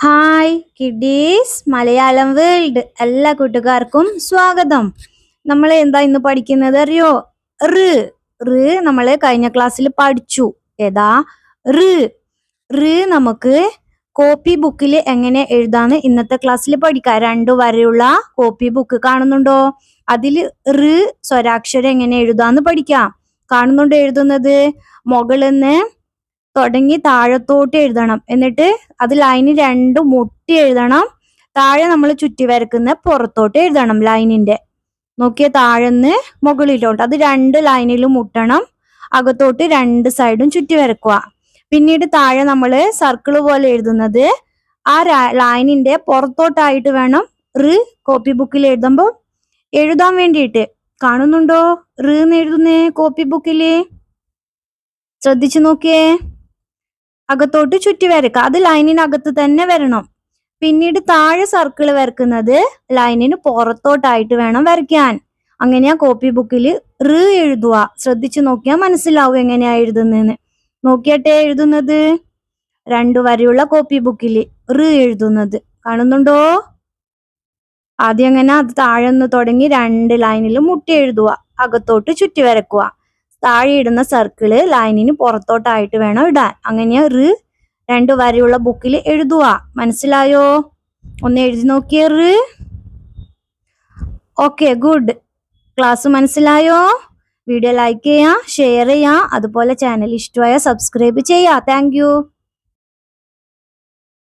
Hi kiddies Malayalam world എല്ലാ കൂട്ടുകാർക്കും സ്വാഗതം. നമ്മൾ എന്താ ഇന്ന് പഠിക്കുന്നത് അറിയോ? റ്. റ് നമ്മൾ കഴിഞ്ഞ ക്ലാസ്സിൽ പഠിച്ചു. ഏതാ? റ്. റ് നമുക്ക് കോപ്പി ബുക്കിൽ എങ്ങനെ എഴുതാന്ന് ഇന്നത്തെ ക്ലാസ്സിൽ പഠിക്കാം. രണ്ടു വരെയുള്ള കോപ്പി ബുക്ക് കാണുന്നുണ്ടോ? അതിൽ റ് സ്വരാക്ഷരം എങ്ങനെ എഴുതാന്ന് പഠിക്കാം. കാണുന്നുണ്ടോ എഴുതുന്നത്? മുകളിന്ന് തുടങ്ങി താഴത്തോട്ട് എഴുതണം. എന്നിട്ട് അത് ലൈന് രണ്ട് മുട്ടി എഴുതണം. താഴെ നമ്മൾ ചുറ്റി വരക്കുന്ന പുറത്തോട്ട് എഴുതണം ലൈനിന്റെ നോക്കിയ താഴെന്ന് മുകളിലോട്ട്. അത് രണ്ട് ലൈനിലും മുട്ടണം. അകത്തോട്ട് രണ്ട് സൈഡും ചുറ്റി വരക്കുക പിന്നീട് താഴെ നമ്മൾ സർക്കിൾ പോലെ എഴുതുന്നത് ആ ലൈനിന്റെ പുറത്തോട്ടായിട്ട് വേണം റ് കോപ്പി ബുക്കിൽ എഴുതുമ്പോൾ എഴുതാൻ വേണ്ടിയിട്ട്. കാണുന്നുണ്ടോ റ് എന്ന് എഴുതുന്നേ കോപ്പി ബുക്കിൽ ശ്രദ്ധിച്ചു നോക്കിയേ. അകത്തോട്ട് ചുറ്റി വരക്കുക അത് ലൈനിനകത്ത് തന്നെ വരണം. പിന്നീട് താഴെ സർക്കിൾ വരക്കുന്നത് ലൈനിന് പുറത്തോട്ടായിട്ട് വേണം വരയ്ക്കാൻ. അങ്ങനെയാ കോപ്പി ബുക്കിൽ റ് എഴുതുക. ശ്രദ്ധിച്ചു നോക്കിയാൽ മനസ്സിലാവും എങ്ങനെയാ എഴുതുന്നതെന്ന് നോക്കിയട്ടെ എഴുതുന്നത്? രണ്ടു വരെയുള്ള കോപ്പി ബുക്കിൽ റ് എഴുതുന്നത്. കാണുന്നുണ്ടോ? ആദ്യം അങ്ങനെ അത് താഴെ നിന്ന് തുടങ്ങി രണ്ട് ലൈനിൽ മുട്ടി എഴുതുക. അകത്തോട്ട് ചുറ്റി വരക്കുക താഴെ ഇടുന്ന സർക്കിൾ ലൈനിന് പുറത്തോട്ടായിട്ട് വേണം ഇടാൻ. അങ്ങനെ റ് രണ്ട് വരെയുള്ള ബുക്കിൽ എഴുതുക. മനസ്സിലായോ? ഒന്ന് എഴുതി നോക്കിയ റ്. ഓക്കെ ഗുഡ് ക്ലാസ് മനസ്സിലായോ? വീഡിയോ ലൈക്ക് ചെയ്യുക ഷെയർ ചെയ്യുക അതുപോലെ ചാനൽ ഇഷ്ടമായ സബ്സ്ക്രൈബ് ചെയ്യുക താങ്ക്